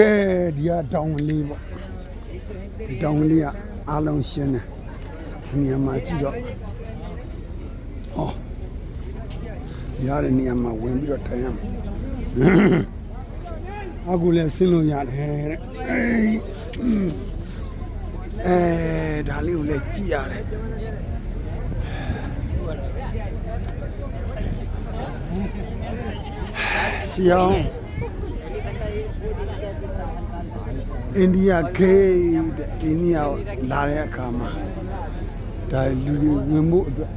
ကဲဒီကတောင်ကလေးပေါ့ဒီတောင်ကလေးကအားလုံးရှင်းတယ်ဒီနေရာမှာကြည့်တော့ဟောရတဲ့နေရာမှာဝင်ပြီးတော့ထိုင်ရမှာအခုလည်းဆင်းလို့ရတယ်တဲ့အေးအဲဒါလေးကိုလည်းကြည့်ရတယ်ရှီအောင် အိန္ဒိယခေတ်တဲ့အိန္ဒိယကိုလာတဲ့အခါမှာဒါလူတွေဝင်ဖို့အတွက်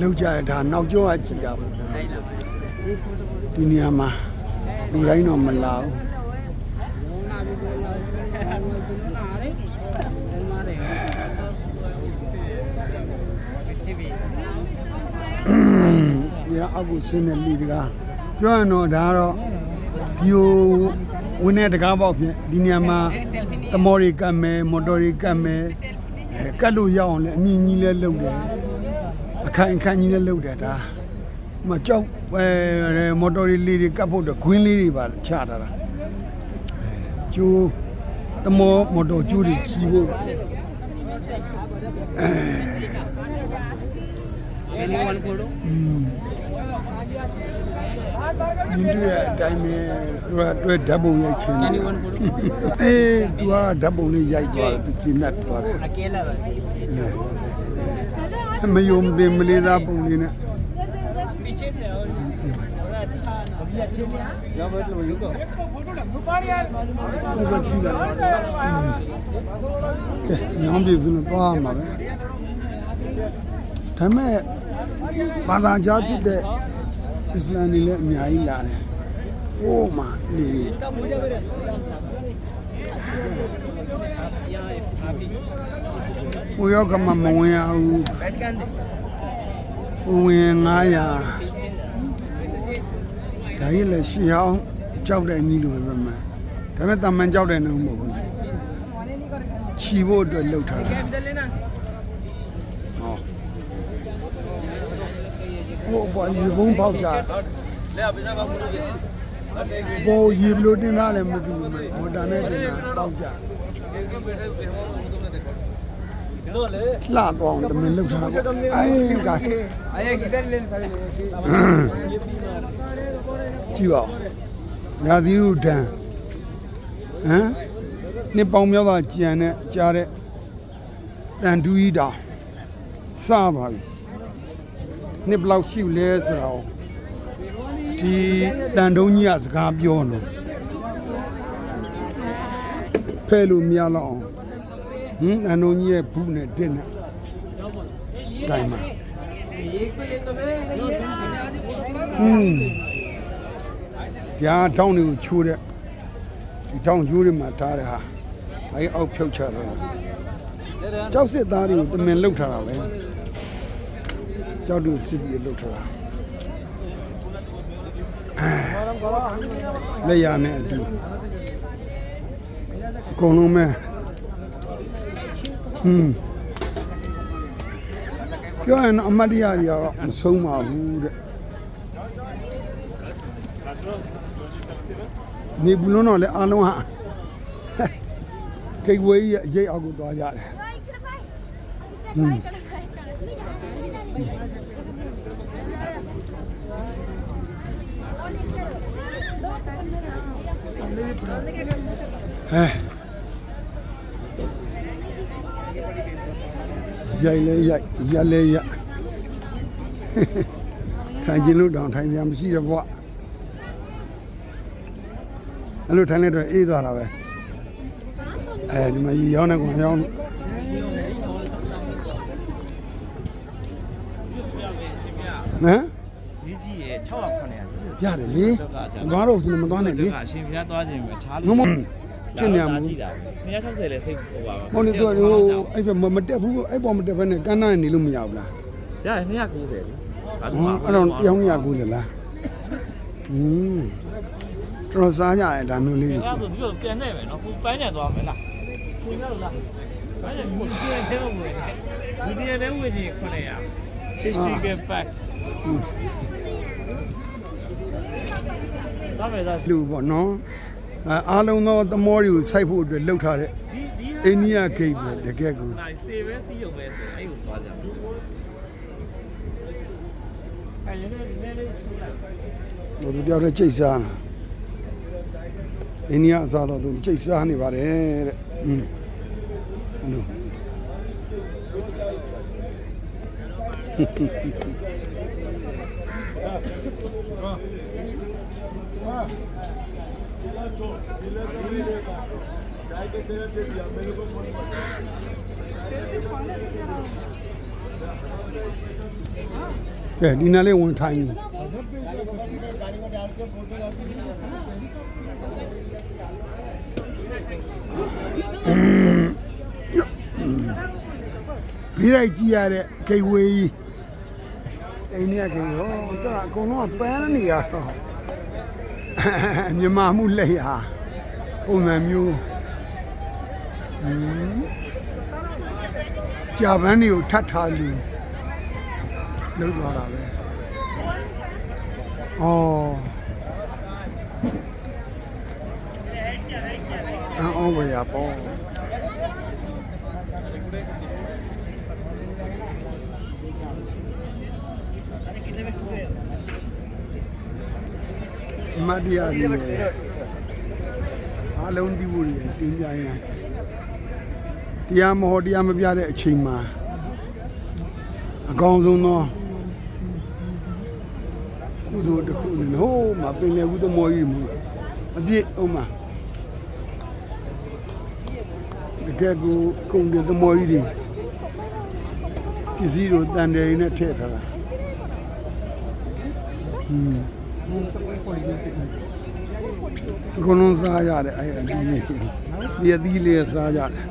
လောက်ကြတယ်ဒါနောက်ကျောကကြည်တာပေါ့ဒီနေရာမှာလူတိုင်းတော့မလာဘူးညအောက်ကိုဆင်းတဲ့လေတကားပြောရရင်တော့ဒါကတော့ ဒီဟိုဝင်းတဲ့တကားပေါက်ဖြင့်ဒီနေရာမှာတမော်တွေကတ်မယ်မော်တော်တွေကတ်မယ်အဲကတ်လို့ရအောင်လဲအမြင့်ကြီးလဲလုပ်တယ်အခိုင်အခန့်ကြီးလဲလုပ်တယ်ဒါမကြောက်အဲမော်တော်တွေလေးတွေကတ်ဖို့တော့ခွင်းလေးတွေပါချထားတာအဲကျိုးတမောမော်တော်ကျိုးတွေချီဖို့ Anyone photo? မြင်တွေ့တဲ့အတိုင်းပဲသူကတွေ့ဓာတ်ပုံရိုက်ချင်တယ် Anyone photo? အေးသူကဓာတ်ပုံလေးရိုက်သွားတယ်သူကျင်တတ်သွားတယ် Akela ba? မယုံတင်မလေးသားပုံလေးနဲ့ पीछे से और थोड़ा अच्छा ना अभी अच्छे में या बैठ लो रुको ဘယ်ကကြည့်တာလဲကဲညောင်းပြေစုနဲ့သွားရမှာပဲဒါမဲ့ဘာသာကြားဖြစ်တဲ့ အစ္စလာမ်တွေလည်းအများကြီးလာတယ်။ဟိုးမှာနေနေ။ဦးရောက်ကမှမဝင်ရဘူး။ဦးဝင်900ဒါကြီးလည်းရှီအောင်ကြောက်တဲ့ညီလိုပဲမှန်။ဒါပေမဲ့တာမန်ကြောက်တဲ့နှုံးမဟုတ်ဘူး။ခြီးဖို့အတွက်လှုပ်ထားတာ။ ဟိုပေါ်ရေဘုံပေါက်ကြပေါ်ရေဘလို့တင်တာလည်းမသိဘူးမော်တာနဲ့တင်တာပေါက်ကြလှတော့တမင်လောက်တာပေါ့အဲကအဲကီတာလေးစားလို့ကြည့်ပါဦးညာသီးတို့ဒံဟမ်နှစ်ပေါင်းမြောက်တာကြံတဲ့ကြားတဲ့တန်တူးဤတာစပါပြီ နှစ်ဘယ်လောက်ရှိလဲဆိုတော့ဒီတန်တုံးကြီးကစကားပြောနေဖဲလို့မရတော့အောင်ဟမ်တန်တုံးကြီးရဲ့ဘူးနဲ့တစ်နဲ့တိုင်မှာอืมကြာတောင်းတွေကိုချိုးတဲ့ဒီတောင်းချိုးတွေမှာထားတဲ့ဟာအဲအောက်ဖြုတ်ချတော့ကြောက်စစ်သားတွေကိုတမင်လှုပ်ထားတာပဲ ကြောက်တူစစ်ပြီးလှုပ်ထားတာအဲလက်ရနဲ့အတူအကုန်လုံးပဲဟွန်းပြောရင်အမတ်တရားတွေကတော့မဆုံးပါဘူးတဲ့နေဘူးလုံးတော့လည်းအားလုံးဟာကိတ်ဝေးရဲ့ရိတ်အောက်ကိုသွားကြတယ်ဟွန်း ဟဲရိုက်လဲရိုက်ရက်လဲရက်ထိုင်ခြင်းလို့တောင်ထိုင်ကြမရှိတော့ဘွားအဲ့လိုထိုင်လိုက်တော့အေးသွားတာပဲအဲဒီမှာရေရောင်းနေကောင်ရောင်းဟမ်လေးကြီးရဲ့6လောက်900 ရတယ်လေမသွားတော့ဘူးမသွားနဲ့လေကအရှင်ဖျားသွားခြင်းပဲချားငလို့မဖြစ်နေမှာကြည့်တာပဲ260လဲစိတ်ဟိုပါပါမဟုတ်လေသူကဟိုအဲ့ဘက်မတက်ဘူးအဲ့ပေါ်မတက်ဘဲနဲ့ကန်းနာနေလို့မရဘူးလားရ290လေအဲ့ဟောအဲ့တော့ရောင်းရကူလေလားဟွန်းတော်စားကြရဒါမျိုးလေးတွေဒါဆိုဒီလိုပြန်နေမယ်နော်ကိုပန်းညံသွားမယ်လားကိုရလို့လားပန်းညံကိုပြန်နေလို့ဝင်ဒီဒီနဲ့ဝင်ကြီး900 history get back ဒါမဲ့ဒါ လူပေါ့နော်အဲအားလုံးသောသမောတွေကိုစိုက်ဖို့အတွက်လှုပ်ထားတဲ့ဒီဒီအိန္ဒိယဂိတ်ပဲတကယ်ကိုနိုင်သေပဲစီးရုံပဲဆိုအဲ့ကိုသွားကြတယ်အဲ့ရနေနေလေးဆူလိုက်ဟိုသူတယောက်တည်းကြိတ်စားတာအိန္ဒိယအစားတော့သူကြိတ်စားနေပါတယ်တဲ့อืมအဲ့လို ကဲဒီနားလေးဝင်ထိုင်ပြီပြီးလိုက်ကြည့်ရတဲ့ဂိတ်ဝေးကြီးအိန္ဒိယဂိတ်ဟောတော်အကုန်လုံးကပန်းနေရတော့ မြန်မာမှုလက်ရပုံစံမျိုးဟမ်ကြာပန်းတွေကိုထပ်ထားလူလုံးသွားတာပဲ။အော်။အော်ဝေးရပေါ့။ မတ်ဒီယာရီအားလုံးဒီဘူးတွေတင်းပြရင်တရားမဟောတရားမပြတဲ့အချိန်မှာအကောင်းဆုံးသောကုသိုလ်တစ်ခုနဲ့ဟိုးမှာပင်လေကုသမောကြီးမှာအပြည့်အောင်မှာတကယ်ကိုကုန်တဲ့သမောကြီးတွေပစ္စည်းတို့တန်တယ်ရင်းနဲ့ထည့်ထားတာဟွန်း အကုန်လုံးစားရတယ်အဲ့အဒီလေးဒီအသီးလေးစားရတယ်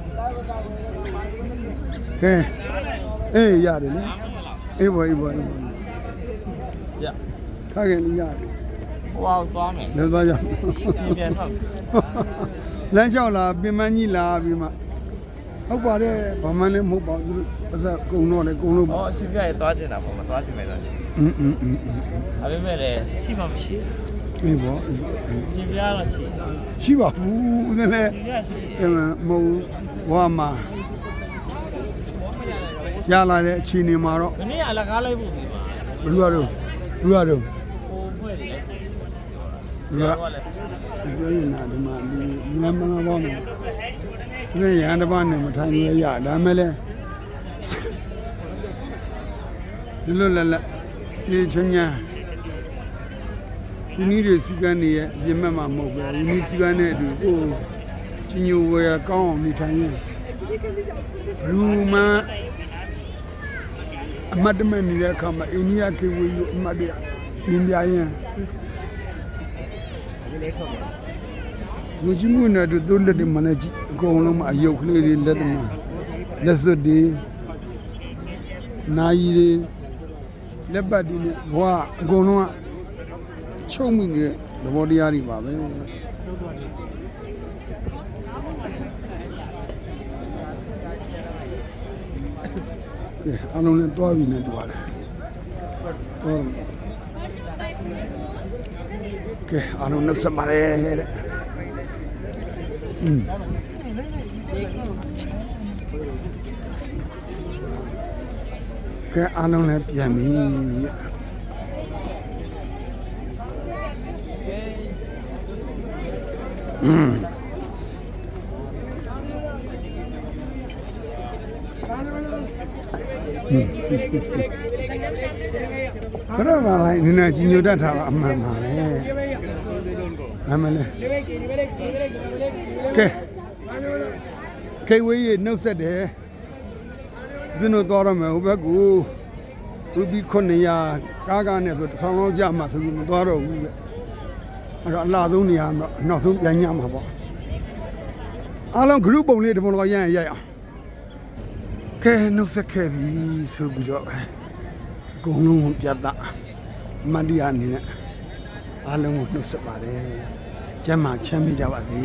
ကဲအေးရတယ်လေအေးဘောအေးဘောအေးဘောရထားခင်လေးရတယ်ဟိုအောင်သွားမယ်လည်းသွားရပြန်ထောက်လမ်းလျှောက်လာပင်မကြီးလာပြီးမှ ဟုတ်ပါတယ်ဘာမှလည်းမဟုတ်ပါဘူးသူတို့ပါစက်ကုံတော့လေကုံလို့ ဟောအရှင်ပြရဲ့သွားချင်တာပေါ့မသွားချင်မဲ့တော့ရှိ อืมอืมอืม ဒါပေမဲ့လည်းရှိမှမရှိ အေးပေါ့အေးပေါ့အေး ရှင်ပြတော့ရှိ ရှိပါဘူးဦးလည်း ရှင်ပြရှိ အဲ့မှာမဟုတ်ဘဝမှာရလာတဲ့အခြေအနေမှာတော့ မနေ့ကအလကားလိုက်ဖို့ပြီပါ ဘလူရတော့ဘလူရတော့ ဟိုဖွဲ့တယ် ဘလူရ ဟိုကလည်း ပြောရင်နာဒီမှာလူလူမနာပေါ င်းတယ်ဒီရဟန်းတစ်ပါးနဲ့မထိုင်လို့ရဒါမဲ့လဲဒီလိုလက်လက်ဒီချွန်းညာဒီနည်းတွေစီကန်းနေရဲ့အပြင်မဲ့မှာမဟုတ်ပဲဒီနည်းစီကန်းနဲ့အတူကိုကြီးညိုဝယ်ကောင်းအောင်နေထိုင်ရင်လူမအမတ်တမဲ့နေတဲ့အခါမှာအိန္ဒိယကေဝေယူအမတ်တွေမြင်ပြရင် လူကြီးမှုနဲ့တူသူ့လက်တွေမနဲ့ကြည့်အကုန်လုံးမအယုတ်ကလေးတွေလက်တွေမှာလက်စွပ်တွေနာယီတွေလက်ပတ်တွေနဲ့ဘဝအကုန်လုံးကချုပ်မိနေတဲ့သဘောတရားတွေပါပဲကဲအလုံးနဲ့တွားပြီးနဲ့တွားတယ်တွားကဲအလုံးနှုတ်ဆက်ပါတ ယ်တဲ့อืมကဲအလုံးနဲ့ပြန်ပြီတဲ့ဘရဘာလိုက်နည်းနည်းကြီးညိုတတ်တာ ကအမှန်ပါပဲအမှန်လေကဲကေဝေးရနှုတ်ဆက်တယ်ဇင်းတို့တော်ရမယ်ဟိုဘက်ကူရူပီ900ကားကားနဲ့ဆိုတစ်ထောင်လောက်ကြမှာဆိုပြီးမသွားတော့ဘူးလေအဲ့တော့အလားဆုံးနေရာတော့နောက်ဆုံးပြန်ညမှာပေါ့အားလုံး group ပုံလေးတစ်ပုံလောက်ရရင်ရိုက်အောင်ကဲနှုတ်ဆက်ခဲ့ပြီဆိုပြီးတော့အကုန်လုံးပြတ်သားမန္တရားအနေနဲ့အားလုံးကိုနှုတ်ဆက်ပါတယ်ကျမ်းမာချမ်းမြေ့ကြပါစေ